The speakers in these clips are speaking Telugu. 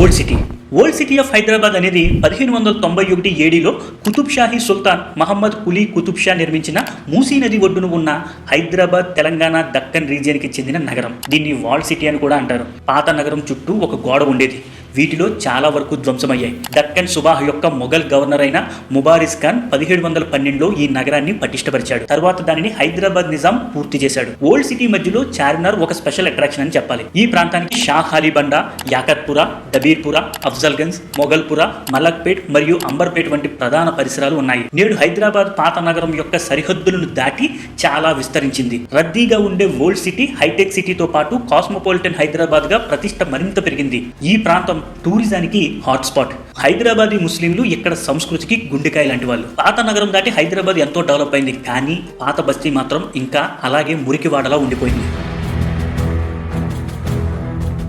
Old city. Old city of Hyderabad అనేది పదిహేను వందల తొంభై ఒకటి ఏడీలో కుతుబ్ షాహీ సుల్తాన్ మహమ్మద్ కులీ కుతుబ్ షా నిర్మించిన మూసీ నది ఒడ్డున ఉన్న హైదరాబాద్ తెలంగాణ దక్కన్ రీజియన్కి చెందిన నగరం. దీన్ని వాల్ సిటీ అని కూడా అంటారు. పాత నగరం చుట్టూ ఒక గోడ ఉండేది. వీటిలో చాలా వరకు ధ్వంసమయ్యాయి. దక్కన్ సుబాహ్ యొక్క మొఘల్ గవర్నర్ అయిన ముబారిస్ ఖాన్ పదిహేడు వందల పన్నెండులో ఈ నగరాన్ని పటిష్టపరిచాడు. తర్వాత దానిని హైదరాబాద్ నిజాం పూర్తి చేశాడు. ఓల్డ్ సిటీ మధ్యలో చార్మినార్ ఒక స్పెషల్ అట్రాక్షన్ అని చెప్పాలి. ఈ ప్రాంతానికి షాహ్ అలీబండ యాకత్పుర దబీర్పుర అఫ్జల్గంజ్ మొఘల్పుర మలక్పేట్ మరియు అంబర్పేట్ వంటి ప్రధాన పరిసరాలు ఉన్నాయి. నేడు హైదరాబాద్ పాత నగరం యొక్క సరిహద్దులను దాటి చాలా విస్తరించింది. రద్దీగా ఉండే ఓల్డ్ సిటీ హైటెక్ సిటీతో పాటు కాస్మోపాలిటన్ హైదరాబాద్గా ప్రతిష్ట మరింత పెరిగింది. ఈ ప్రాంతం టూరిజానికి హాట్స్పాట్. హైదరాబాదీ ముస్లింలు ఇక్కడ సంస్కృతికి గుండెకాయ లాంటి వాళ్ళు? పాత నగరం దాటి హైదరాబాద్ ఎంతో డెవలప్ అయింది. కానీ పాత బస్తీ మాత్రం ఇంకా అలాగే మురికివాడలా ఉండిపోయింది.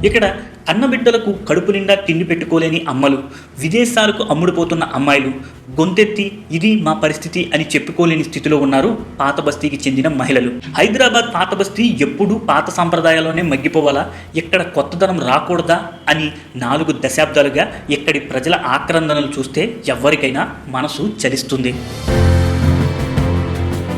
ఇక్కడ అన్నబిడ్డలకు కడుపు నిండా తిండి పెట్టుకోలేని అమ్మలు విదేశాలకు అమ్ముడుపోతున్న అమ్మాయిలు గొంతెత్తి ఇది మా పరిస్థితి అని చెప్పుకోలేని స్థితిలో ఉన్నారు పాత బస్తీకి చెందిన మహిళలు. హైదరాబాద్ పాత బస్తీ ఎప్పుడూ పాత సాంప్రదాయాల్లోనే మగ్గిపోవాలా? ఇక్కడ కొత్తదనం రాకూడదా? అని నాలుగు దశాబ్దాలుగా ఇక్కడి ప్రజల ఆక్రందనలు చూస్తే ఎవరికైనా మనసు చలిస్తుంది.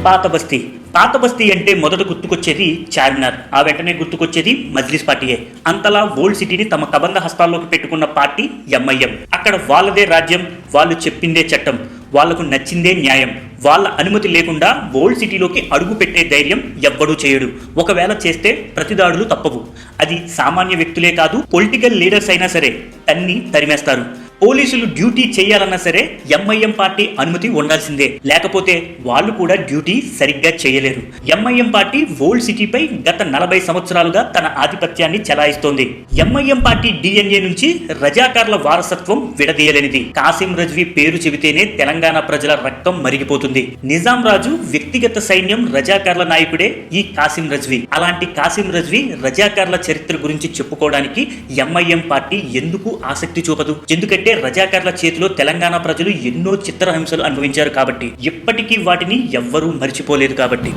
పాత బస్తీ పాత బస్తీ అంటే మొదట గుర్తుకొచ్చేది చార్మినార్. ఆ వెంటనే గుర్తుకొచ్చేది మజ్లిస్ పార్టీయే. అంతలా ఓల్డ్ సిటీని తమ కబంధ హస్తాల్లోకి పెట్టుకున్న పార్టీ ఎంఐఎం. అక్కడ వాళ్ళదే రాజ్యం వాళ్ళు చెప్పిందే చట్టం వాళ్ళకు నచ్చిందే న్యాయం. వాళ్ళ అనుమతి లేకుండా ఓల్డ్ సిటీలోకి అడుగు పెట్టే ధైర్యం ఎవ్వడూ చేయడు. ఒకవేళ చేస్తే ప్రతిదాడులు తప్పవు. అది సామాన్య వ్యక్తులే కాదు పొలిటికల్ లీడర్స్ అయినా సరే తన్ని తరిమేస్తారు. పోలీసులు డ్యూటీ చేయాలన్నా సరే ఎంఐఎం పార్టీ అనుమతి ఉండాల్సిందే. లేకపోతే వాళ్ళు కూడా డ్యూటీ సరిగ్గా చేయలేరు. ఎంఐఎం పార్టీ ఓల్డ్ సిటీపై గత నలభై సంవత్సరాలుగా తన ఆధిపత్యాన్ని చెలాయిస్తోంది. ఎంఐఎం పార్టీ డిఎన్ఏ నుంచి రజాకార్ల వారసత్వం విడదీయలేనిది. కాసిం రజ్వీ పేరు చెబితేనే తెలంగాణ ప్రజల రక్తం మరిగిపోతుంది. నిజాం రాజు వ్యక్తిగత సైన్యం రజాకార్ల నాయకుడే ఈ కాసిం రజ్వీ. అలాంటి కాసిం రజ్వీ రజాకార్ల చరిత్ర గురించి చెప్పుకోవడానికి ఎంఐఎం పార్టీ ఎందుకు ఆసక్తి చూపదు? ఎందుకంటే రజాకార్ల చేతిలో తెలంగాణ ప్రజలు ఎన్నో చిత్రహింసలు అనుభవించారు కాబట్టి ఇప్పటికీ వాటిని ఎవ్వరూ మర్చిపోలేదు కాబట్టి.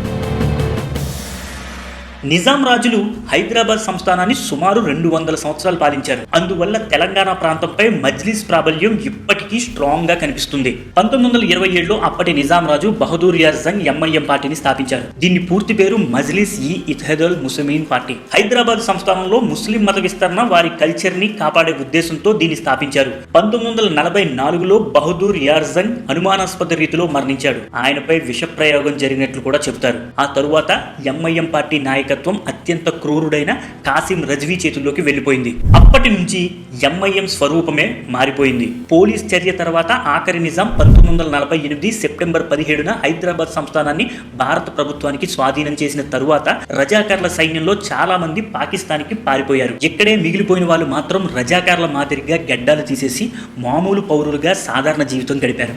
నిజాం రాజులు హైదరాబాద్ సంస్థానాన్ని సుమారు రెండు వందల సంవత్సరాలు పాలించారు. అందువల్ల తెలంగాణ ప్రాంతంపై మజ్లిస్ ప్రాబల్యం ఇప్పటికీ స్ట్రాంగ్గా కనిపిస్తుంది. పంతొమ్మిది వందల ఇరవై ఏడులో అప్పటి నిజాం రాజు బహదూర్ యార్ జంగ్ ఎంఐఎం పార్టీని స్థాపించారు. దీని పూర్తి పేరు మజ్లిస్ ఈ ఇథెదల్ ముస్లిమీన్ పార్టీ. హైదరాబాద్ సంస్థానంలో ముస్లిం మత విస్తరణ వారి కల్చర్ని కాపాడే ఉద్దేశంతో దీన్ని స్థాపించారు. పంతొమ్మిది వందల నలభై నాలుగులో బహదూర్ యార్ జంగ్ అనుమానాస్పద రీతిలో మరణించాడు. ఆయనపై విష ప్రయోగం జరిగినట్లు కూడా చెబుతారు. ఆ తరువాత ఎంఐఎం పార్టీ నాయకత్వం అత్యంత క్రూరుడైన కాసిం రజ్వీ చేతుల్లోకి వెళ్ళిపోయింది. అప్పటి నుంచి ఎంఐఎం స్వరూపమే మారిపోయింది. పోలీస్ చర్య తర్వాత ఆఖరి నిజాం పంతొమ్మిది వందల నలభై ఎనిమిది సెప్టెంబర్ పదిహేడున హైదరాబాద్ సంస్థానాన్ని భారత ప్రభుత్వానికి స్వాధీనం చేసిన తరువాత రజాకార్ల సైన్యంలో చాలా మంది పాకిస్తాన్కి పారిపోయారు. ఇక్కడే మిగిలిపోయిన వాళ్ళు మాత్రం రజాకార్ల మాదిరిగా గడ్డాలు తీసేసి మామూలు పౌరులుగా సాధారణ జీవితం గడిపారు.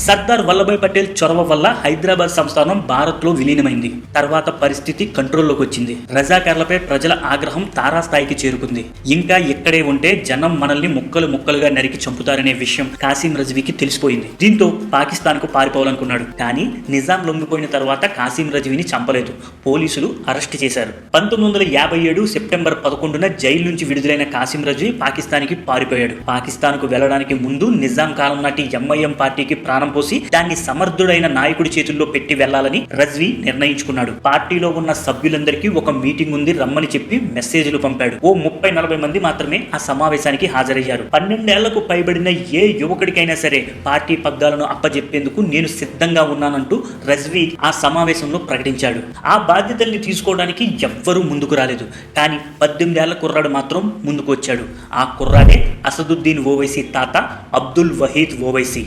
సర్దార్ వల్లభాయ్ పటేల్ చొరవ వల్ల హైదరాబాద్ సంస్థానం భారత్లో విలీనమైంది. తర్వాత పరిస్థితి కంట్రోల్లోకి వచ్చింది. రజాకార్లపై ప్రజల ఆగ్రహం తారాస్థాయికి చేరుకుంది. ఇంకా ఇక్కడే ఉంటే జనం మనల్ని ముక్కలు ముక్కలుగా నరికి చంపుతారనే విషయం కాసిం రజ్వీకి తెలిసిపోయింది. దీంతో పాకిస్తాన్కు పారిపోవాలనుకున్నాడు. కానీ నిజాం లొంగిపోయిన తర్వాత కాసిం రజ్వీని చంపలేదు. పోలీసులు అరెస్ట్ చేశారు. పంతొమ్మిది వందల యాభై ఏడు సెప్టెంబర్ పదకొండున జైలు నుంచి విడుదలైన కాసిం రజ్వీ పాకిస్తాన్కి పారిపోయాడు. పాకిస్తాన్కు వెళ్ళడానికి ముందు నిజాం కాలం నాటి ఎంఐఎం పార్టీకి ప్రాణ పోసి దాన్ని సమర్థుడైన నాయకుడి చేతుల్లో పెట్టి వెళ్ళాలని రజ్వి నిర్ణయించుకున్నాడు. పార్టీలో ఉన్న సభ్యులందరికీ ఒక మీటింగ్ ఉంది రమ్మని చెప్పి మెసేజ్లు పంపాడు. ఓ ముప్పై నలభై మంది మాత్రమే ఆ సమావేశానికి హాజరయ్యారు. పన్నెండేళ్ళకు పైబడిన ఏ యువకుడికైనా సరే పార్టీ పగ్గాలను అప్పజెప్పేందుకు నేను సిద్ధంగా ఉన్నానంటూ రజ్వి ఆ సమావేశంలో ప్రకటించాడు. ఆ బాధ్యతల్ని తీసుకోవడానికి ఎవ్వరూ ముందుకు రాలేదు. కానీ పద్దెనిమిదేళ్ళ కుర్రాడు మాత్రం ముందుకు వచ్చాడు. ఆ కుర్రాడే అసదుద్దీన్ ఓవైసీ తాత అబ్దుల్ వహీద్ ఓవైసీ.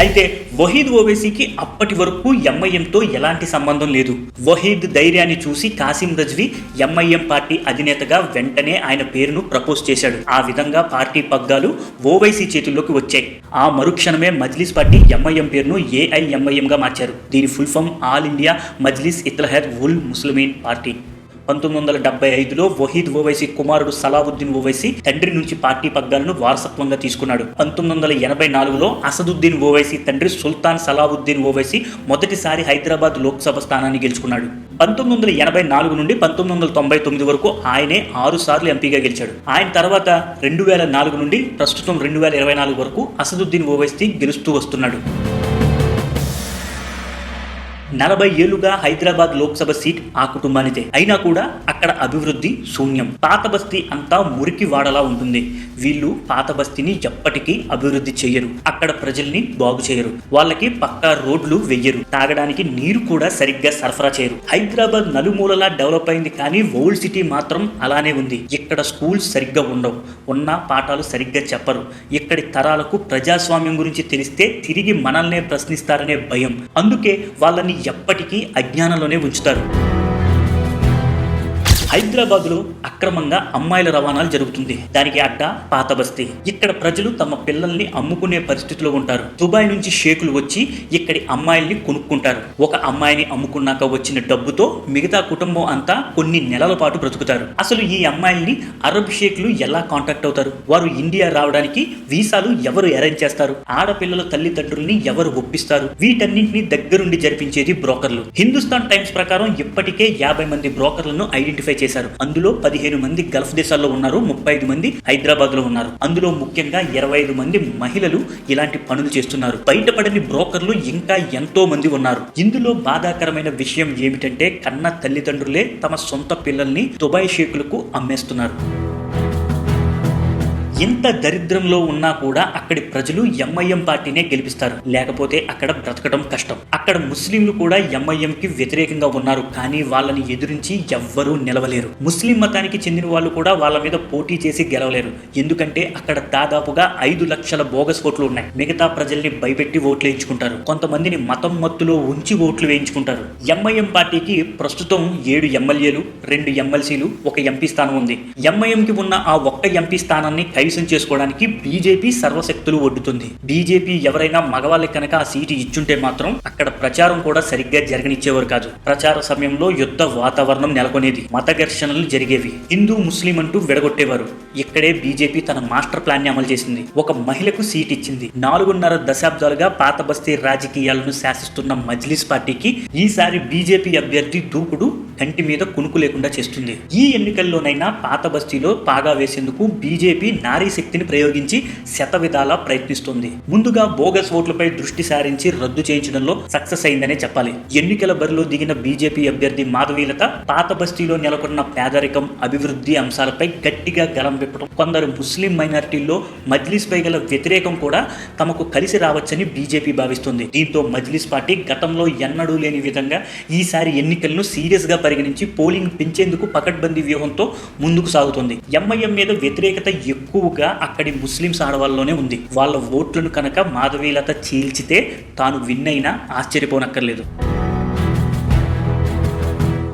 అయితే వహీద్ ఓవైసీకి అప్పటి వరకు ఎంఐఎంతో ఎలాంటి సంబంధం లేదు. వహీద్ ధైర్యాన్ని చూసి కాసిం రజ్వీ ఎంఐఎం పార్టీ అధినేతగా వెంటనే ఆయన పేరును ప్రపోజ్ చేశాడు. ఆ విధంగా పార్టీ పగ్గాలు ఓవైసీ చేతుల్లోకి వచ్చాయి. ఆ మరుక్షణమే మజ్లిస్ పార్టీ ఎంఐఎం పేరును ఏఐఎంఐఎం గా మార్చారు. దీని full form all India Majlis ఇత్లహద్ ul Muslimeen party. పంతొమ్మిది వందల డెబ్బై ఐదులో వహీద్ ఓవైసీ కుమారుడు సలావుద్దీన్ ఓవైసీ తండ్రి నుంచి పార్టీ పగ్గాలను వారసత్వంగా తీసుకున్నాడు. పంతొమ్మిది వందల ఎనభై నాలుగులో అసదుద్దీన్ ఓవైసీ తండ్రి సుల్తాన్ సలావుద్దీన్ ఓవైసీ మొదటిసారి హైదరాబాద్ లోక్సభ స్థానాన్ని గెలుచుకున్నాడు. పంతొమ్మిది వందల ఎనభై నాలుగు నుండి పంతొమ్మిది వందల తొంభై తొమ్మిది వరకు ఆయనే ఆరు సార్లు ఎంపీగా గెలిచాడు. ఆయన తర్వాత రెండు వేల నాలుగు నుండి ప్రస్తుతం రెండు వేల ఇరవై నాలుగు వరకు అసదుద్దీన్ ఓవైసీ గెలుస్తూ వస్తున్నాడు. నలభై ఏళ్ళుగా హైదరాబాద్ లోక్సభ సీట్ ఆ కుటుంబానిదే. అయినా కూడా అక్కడ అభివృద్ధి శూన్యం. పాత బస్తీ అంతా మురికి వాడలా ఉంటుంది. వీళ్ళు పాత బస్తీని ఎప్పటికీ అభివృద్ధి చేయరు అక్కడ ప్రజల్ని బాగు చేయరు వాళ్ళకి పక్కా రోడ్లు వెయ్యరు. తాగడానికి నీరు కూడా సరిగ్గా సరఫరా చేయరు. హైదరాబాద్ నలుమూలలా డెవలప్ అయింది కానీ ఓల్డ్ సిటీ మాత్రం అలానే ఉంది. ఇక్కడ స్కూల్స్ సరిగ్గా ఉండవు. ఉన్న పాఠాలు సరిగ్గా చెప్పరు. ఇక్కడి తరాలకు ప్రజాస్వామ్యం గురించి తెలిస్తే తిరిగి మనల్నే ప్రశ్నిస్తారనే భయం. అందుకే వాళ్ళని ఎప్పటికీ అజ్ఞానంలోనే ఉంచుతారు. హైదరాబాద్లో అక్రమంగా అమ్మాయిల రవాణాలు జరుగుతుంది. దానికి అడ్డ పాత బస్తీ. ఇక్కడ ప్రజలు తమ పిల్లల్ని అమ్ముకునే పరిస్థితిలో ఉంటారు. దుబాయ్ నుంచి షేకులు వచ్చి ఇక్కడి అమ్మాయిల్ని కొనుక్కుంటారు. ఒక అమ్మాయిని అమ్ముకున్నాక వచ్చిన డబ్బుతో మిగతా కుటుంబం అంతా కొన్ని నెలల పాటు బ్రతుకుతారు. అసలు ఈ అమ్మాయిల్ని అరబ్ షేకులు ఎలా కాంటాక్ట్ అవుతారు? వారు ఇండియా రావడానికి వీసాలు ఎవరు అరేంజ్ చేస్తారు? ఆడపిల్లల తల్లిదండ్రుల్ని ఎవరు ఒప్పిస్తారు? వీటన్నింటినీ దగ్గరుండి జరిపించేది బ్రోకర్లు. హిందుస్థాన్ టైమ్స్ ప్రకారం ఇప్పటికే యాభై మంది బ్రోకర్లను ఐడెంటిఫై చేశారు. అందులో పదిహేను మంది గల్ఫ్ దేశాల్లో ఉన్నారు ముప్పై ఐదు మంది హైదరాబాద్లో ఉన్నారు. అందులో ముఖ్యంగా ఇరవై ఐదు మంది మహిళలు ఇలాంటి పనులు చేస్తున్నారు. బయటపడని బ్రోకర్లు ఇంకా ఎంతో మంది ఉన్నారు. ఇందులో బాధాకరమైన విషయం ఏమిటంటే కన్న తల్లిదండ్రులే తమ సొంత పిల్లల్ని దుబాయ్ షేకులకు అమ్మేస్తున్నారు. ఎంత దరిద్రంలో ఉన్నా కూడా అక్కడి ప్రజలు ఎంఐఎం పార్టీనే గెలిపిస్తారు. లేకపోతే అక్కడ బ్రతకడం కష్టం. అక్కడ ముస్లింలు కూడా ఎంఐఎం కి వ్యతిరేకంగా ఉన్నారు. కానీ వాళ్ళని ఎదురించి ఎవ్వరూ నిలవలేరు. ముస్లిం మతానికి చెందిన వాళ్ళు కూడా వాళ్ళ మీద పోటీ చేసి గెలవలేరు. ఎందుకంటే అక్కడ దాదాపుగా ఐదు లక్షల బోగస్ ఓట్లు ఉన్నాయి. మిగతా ప్రజల్ని భయపెట్టి ఓట్లు వేయించుకుంటారు. కొంతమందిని మతం మత్తులో ఉంచి ఓట్లు వేయించుకుంటారు. ఎంఐఎం పార్టీకి ప్రస్తుతం ఏడు ఎమ్మెల్యేలు రెండు ఎమ్మెల్సీలు ఒక ఎంపీ స్థానం ఉంది. ఎంఐఎం కి ఉన్న ఆ ఒక్క ఎంపీ స్థానాన్ని కైవసం చేసుకోవడానికి బీజేపీ సర్వశక్తులు ఒడ్డుతుంది. బీజేపీ ఎవరైనా మగవాళ్ళకి కనుక ఆ సీటు ఇచ్చుంటే మాత్రం అక్కడ ప్రచారం కూడా సరిగ్గా జరగనిచ్చేవారు కాదు. ప్రచార సమయంలో యుద్ధ వాతావరణం నెలకొనేది. మత ఘర్షణలు జరిగేవి. హిందూ ముస్లిం అంటూ విడగొట్టేవారు. ఇక్కడే బీజేపీ తన మాస్టర్ ప్లాన్ని అమలు చేసింది. ఒక మహిళకు సీట్ ఇచ్చింది. నాలుగున్నర దశాబ్దాలుగా పాత బస్తీ రాజకీయాలను శాసిస్తున్న మజ్లిస్ పార్టీకి ఈసారి బీజేపీ అభ్యర్థి దూకుడు కంటి మీద కునుకు లేకుండా చేస్తుంది. ఈ ఎన్నికల్లోనైనా పాత బస్తీలో పాగా వేసేందుకు బీజేపీ నా నారీ శక్తిని ప్రయోగించి శత విధాలా ప్రయత్నిస్తుంది. ముందుగా బోగస్ ఓట్లపై దృష్టి సారించి రద్దు చేయించడంలో సక్సెస్ అయిందనే చెప్పాలి. ఎన్నికల బరిలో దిగిన బీజేపీ అభ్యర్థి మాధవీలత పాత బస్తీలో నెలకొన్న పేదరికం అభివృద్ధి అంశాలపై గట్టిగా గలం విప్పడం కొందరు ముస్లిం మైనారిటీల్లో మజ్లిస్ పై గల వ్యతిరేకం కూడా తమకు కలిసి రావచ్చని బీజేపీ భావిస్తుంది. దీంతో మజ్లిస్ పార్టీ గతంలో ఎన్నడూ లేని విధంగా ఈసారి ఎన్నికలను సీరియస్గా పరిగణించి పోలింగ్ పెంచేందుకు పకడ్బందీ వ్యూహంతో ముందుకు సాగుతుంది. ఎంఐఎం మీద వ్యతిరేకత ఎక్కువ ఎక్కువగా అక్కడి ముస్లిమ్స్ ఆడవాళ్ళలోనే ఉంది. వాళ్ళ ఓట్లను కనుక మాధవీలత చీల్చితే తాను విన్ అయినా ఆశ్చర్యపోనక్కర్లేదు.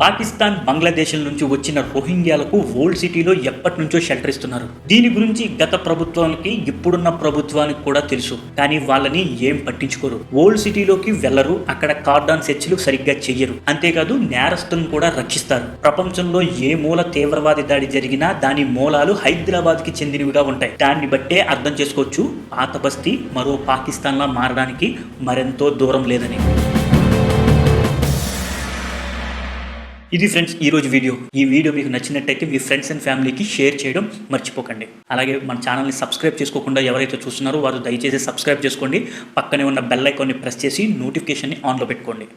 పాకిస్తాన్ బంగ్లాదేశ్ నుంచి వచ్చిన రోహింగ్యాలకు ఓల్డ్ సిటీలో ఎప్పటి నుంచో షెల్టర్ ఇస్తున్నారు. దీని గురించి గత ప్రభుత్వానికి ఇప్పుడున్న ప్రభుత్వానికి కూడా తెలుసు. కానీ వాళ్ళని ఏం పట్టించుకోరు. ఓల్డ్ సిటీలోకి వెళ్ళరు అక్కడ కార్డాన్ సెర్చ్లు సరిగ్గా చెయ్యరు. అంతేకాదు నేరస్తులను కూడా రక్షిస్తారు. ప్రపంచంలో ఏ మూల తీవ్రవాది దాడి జరిగినా దాని మూలాలు హైదరాబాద్కి చెందినవిగా ఉంటాయి. దాన్ని బట్టే అర్థం చేసుకోవచ్చు పాత బస్తీ మరో పాకిస్తాన్ లా మారడానికి మరెంతో దూరం లేదని. ఇది ఫ్రెండ్స్ ఈ రోజు వీడియో. ఈ వీడియో మీకు నచ్చినట్టయితే మీ ఫ్రెండ్స్ అండ్ ఫ్యామిలీకి షేర్ చేయడం మర్చిపోకండి. అలాగే మన ఛానల్ని సబ్స్క్రైబ్ చేసుకోకుండా ఎవరైతే చూస్తున్నారో వారు దయచేసి సబ్స్క్రైబ్ చేసుకోండి. పక్కనే ఉన్న బెల్ ఐకాన్ని ప్రెస్ చేసి నోటిఫికేషన్ని ఆన్లో పెట్టుకోండి.